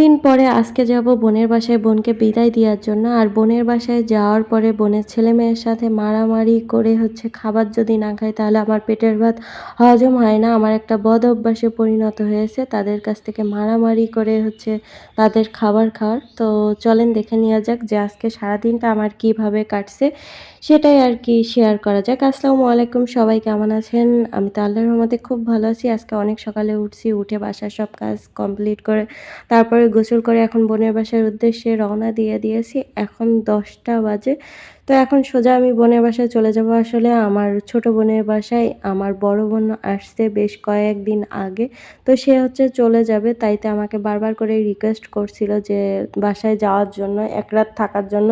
দিন পরে আজকে যাব বোনের বাসায় বোনকে বিদায় দেওয়ার জন্য। আর বোনের বাসায় যাওয়ার পরে বোনের ছেলে মেয়ের সাথে মারামারি করে হচ্ছে খাবার যদি না খাই তাহলে আমার পেটের ভাত হজম হয় না। আমার একটা বদ অভ্যাসে পরিণত হয়েছে। তাদের কাছ থেকে মারামারি করে হচ্ছে তাদের খাবার খাওয়ার। তো চলেন দেখে নেওয়া যাক যে আজকে সারাদিনটা আমার কীভাবে কাটছে। সেটাই আর কি শেয়ার করা যাক। আসসালামু আলাইকুম, সবাই কেমন আছেন? আমি তো আল্লাহর রহমতে খুব ভালো আছি। আজকে অনেক সকালে উঠছি, উঠে বাসার সব কাজ কমপ্লিট করে তারপরে গোসল করে এখন বোনের বাসার উদ্দেশ্যে রওনা দিয়ে দিয়েছি। এখন দশটা বাজে। তো এখন সোজা আমি বোনের বাসায় চলে যাব। আসলে আমার ছোট বোনের বাসায় আমার বড় বোন আসছে বেশ কয়েকদিন আগে। তো সে হচ্ছে চলে যাবে। তাইতে আমাকে বারবার করে রিকোয়েস্ট করছিল যে বাসায় যাওয়ার জন্য, এক রাত থাকার জন্য।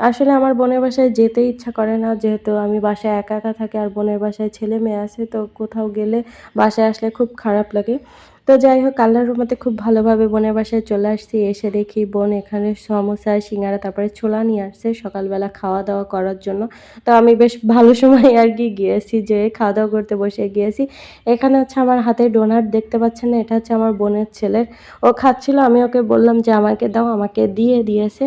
আসলে আমার বোনের বাসায় যেতে ইচ্ছা করে না। যেহেতু আমি বাসায় একা একা থাকি আর বোনের বাসায় ছেলে মেয়ে আছে, তো কোথাও গেলে বাসায় আসলে খুব খারাপ লাগে। তো যাই হোক, আল্লাহর রহমতে খুব ভালোভাবে বোনের বাসায় চলে আসছি। এসে দেখি বোন এখানে সমোসা, সিঙ্গারা, তারপরে ছোলা নিয়ে আসছে সকালবেলা খাওয়া দাওয়া করার জন্য। তো আমি বেশ ভালো সময় আর কি গিয়েছি, যে খাওয়া দাওয়া করতে বসে গিয়েছি। এখানে হচ্ছে আমার হাতে ডোনাট দেখতে পাচ্ছেন না, এটা হচ্ছে আমার বোনের ছেলের। ও খাচ্ছিল, আমি ওকে বললাম যে আমাকে দাও, আমাকে দিয়ে দিয়েছে।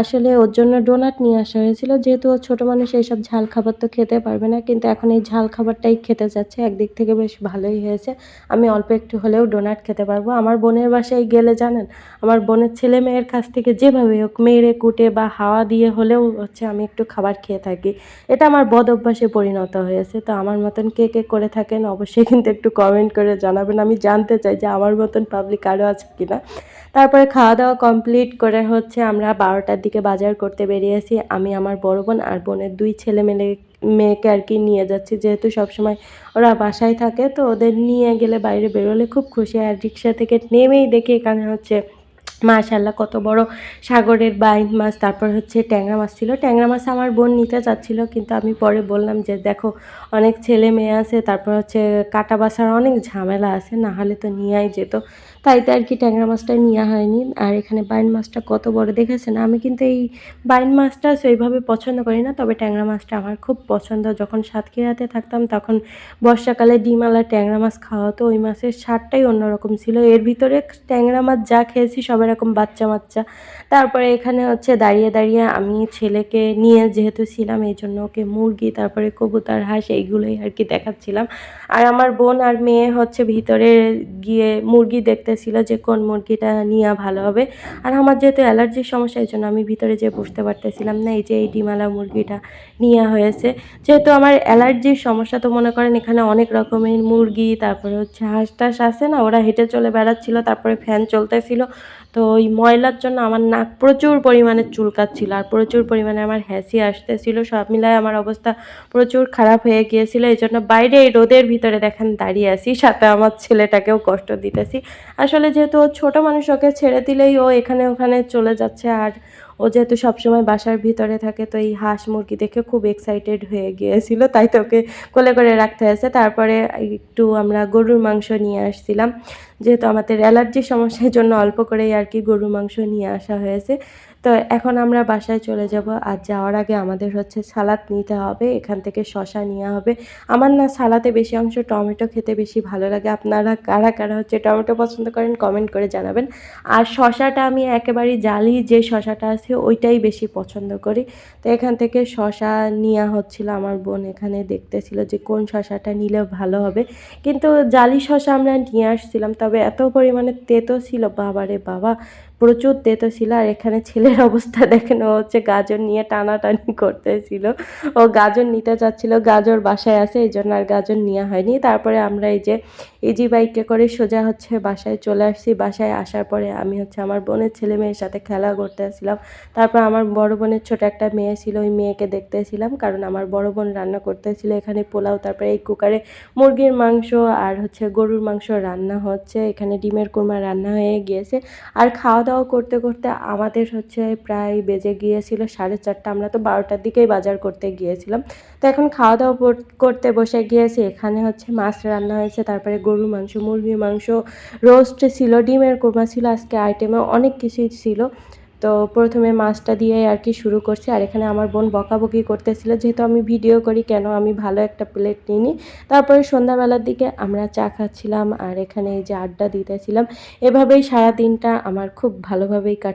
আসলে ওর জন্য ডোনাট নিয়ে আসা হয়েছিল, যেহেতু ও ছোটো মানুষ, এইসব ঝাল খাবার তো খেতে পারবে না। কিন্তু এখন এই ঝাল খাবারটাই খেতে যাচ্ছে একদিক থেকে বেশ ভালোই হয়েছে। আমি অল্প একটু হলেও ডোনাট খেতে পারব। আমার বোনের বাসায় গেলে জানেন, আমার বোনের ছেলে মেয়ের কাছ থেকে যেভাবে হোক মেরে কুটে বা হাওয়া দিয়ে হলেও হচ্ছে আমি একটু খাবার খেয়ে থাকি। এটা আমার বদ অভ্যাসে পরিণত হয়েছে। তো আমার মতন কে কে করে থাকেন অবশ্যই কিন্তু একটু কমেন্ট করে জানাবেন। আমি জানতে চাই যে আমার মতন পাবলিক আরও আছে কিনা। তারপরে খাওয়া দাওয়া কমপ্লিট করে হচ্ছে আমরা বারোটার দিকে বাজার করতে বেরিয়েছি আমি, আমার বড় বোন আর বোনের দুই ছেলে মেলে মেয়েকে আর কি নিয়ে যাচ্ছি। যেহেতু সবসময় ওরা বাসায় থাকে, তো ওদের নিয়ে গেলে বাইরে বেরোলে খুব খুশি হয়। আর রিক্সা থেকে নেমেই দেখি এখানে হচ্ছে মাশাল্লাহ কত বড় সাগরের বাইন মাছ, তারপর হচ্ছে ট্যাংরা মাছ ছিল। ট্যাংরা মাছ আমার বোন নিতে চাচ্ছিল কিন্তু আমি পরে বললাম যে, দেখো, অনেক ছেলে মেয়ে আছে, তারপর হচ্ছে কাটা বাসার অনেক ঝামেলা আছে, না হলে তো নিয়েই যেত। তাই তো আর কি ট্যাংরা মাছটা নেওয়া হয়নি। আর এখানে বাইন মাছটা কত বড় দেখেছেন? আমি কিন্তু এই বাইন মাছটা সেইভাবে পছন্দ করি না, তবে ট্যাংরা মাছটা আমার খুব পছন্দ। যখন সাতক্ষীরাতে থাকতাম, তখন বর্ষাকালে ডিমালা ট্যাংরা মাছ খাওয়া ওই মাছের স্বাদটাই অন্যরকম ছিল। এর ভিতরে ট্যাংরা মাছ যা খেয়েছি সব এরকম বাচ্চা বাচ্চা তারপরে এখানে হচ্ছে দাঁড়িয়ে দাঁড়িয়ে আমি ছেলেকে নিয়ে যেহেতু ছিলাম, এই জন্য ওকে মুরগি, তারপরে কবুতর, হাঁস, এইগুলোই আর কি দেখাচ্ছিলাম। আর আমার বোন আর মেয়ে হচ্ছে ভিতরে গিয়ে মুরগি দেখতেছিল যে কোন মুরগিটা নেওয়া ভালো হবে। আর আমার যেহেতু অ্যালার্জির সমস্যা, এই জন্য আমি ভিতরে যেয়ে বুঝতে পারতেছিলাম না, এই যে এই ডিমালা মুরগিটা নেওয়া হয়েছে। যেহেতু আমার অ্যালার্জির সমস্যা, তো মনে করেন এখানে অনেক রকমের মুরগি, তারপরে হচ্ছে হাঁস টাস আছে না, ওরা হেঁটে চলে বেড়াচ্ছিল, তারপরে ফ্যান চলতেছিল। তো ওই ময়লার জন্য আমার নাক প্রচুর পরিমাণে চুলকাচ্ছিল আর প্রচুর পরিমাণে আমার হ্যাসি আসতেছিল। সব মিলায় আমার অবস্থা প্রচুর খারাপ হয়ে গিয়েছিল, এই জন্য বাইরে এই রোদের ভিতরে দেখেন দাঁড়িয়ে আছি, সাথে আমার ছেলেটাকেও কষ্ট দিতেছি। আসলে যেহেতু ও ছোটো মানুষ, ওকে ছেড়ে দিলেই ও এখানে ওখানে চলে যাচ্ছে। আর ও যেহেতু সবসময় বাসার ভিতরে থাকে, তো এই হাঁস মুরগি দেখে খুব এক্সাইটেড হয়ে গিয়েছিল, তাই তো ওকে কোলে করে রাখতে হয়েছে। তারপরে একটু আমরা গরুর মাংস নিয়ে আসছিলাম। যেহেতু আমাদের অ্যালার্জির সমস্যার জন্য অল্প করেই আর কি গরুর মাংস নিয়ে আসা হয়েছে। তো এখন আমরা বাসায় চলে যাব। আর যাওয়ার আগে আমাদের হচ্ছে সালাদ নিতে হবে, এখান থেকে শশা নেওয়া হবে। আমার না সালাতে বেশি অংশ টমেটো খেতে বেশি ভালো লাগে। আপনারা কারা কারা হচ্ছে টমেটো পছন্দ করেন কমেন্ট করে জানাবেন। আর শশাটা আমি একেবারেই জালি যে শশাটা আছে ওইটাই বেশি পছন্দ করি। তো এখান থেকে শশা নেওয়া হচ্ছিল আমার বোন এখানে দেখতেছিল যে কোন শশাটা নিলে ভালো হবে। কিন্তু জালি শশা আমরা নিয়ে আসছিলাম, তবে এত পরিমাণে তেতো ছিল, বাবারে বাবা। প্রচুর তেতো ছিল আর এখানে ছেলের অবস্থা দেখেন, ও হচ্ছে গাজর নিয়ে টানাটানি করতেছিল। ও গাজর নিতে চাচ্ছিল গাজর বাসায় আছে, এই জন্য আর গাজর নেওয়া হয়নি। তারপরে আমরা এই যে ইজি বাইকে করে সোজা হচ্ছে বাসায় চলে আসছি। বাসায় আসার পরে আমি হচ্ছে আমার বোনের ছেলে মেয়ের সাথে খেলা করতে আসছিলাম। তারপর আমার বড় বোনের ছোট একটা মেয়ে ছিল, ওই মেয়েকে দেখতেছিলাম কারণ আমার বড় বোন রান্না করতেছিল এখানে পোলাও, তারপরে এই কুকারে মুরগির মাংস আর হচ্ছে গরুর মাংস রান্না হচ্ছে। এখানে ডিমের কুরমা রান্না হয়ে গিয়েছে। আর খাওয়া দাওয়া করতে করতে আমাদের হচ্ছে প্রায় বেজে গিয়েছিল সাড়ে চারটা। আমরা তো বারোটার দিকেই বাজার করতে গিয়েছিলাম। তো এখন খাওয়া দাওয়া করতে বসে গিয়েছি। এখানে হচ্ছে মাছ রান্না হয়েছে, তারপরে গরুর মাংস, মুরগির মাংস রোস্ট ছিল, ডিমের কোরমা ছিল, আজকে আইটেমে অনেক কিছুই ছিল। তো প্রথমে মাছটা দিয়ে আর কি শুরু করছি। আর এখানে আমার বোন বকাবকি করতেছিল, যেহেতু আমি ভিডিও করি, কেন আমি ভালো একটা প্লেট নিইনি? তারপরে সন্ধ্যাবেলার দিকে আমরা চা খাচ্ছিলাম, আর এখানে এই যে আড্ডা দিতেছিলাম। এভাবেই সারা দিনটা আমার খুব ভালোভাবেই কাট।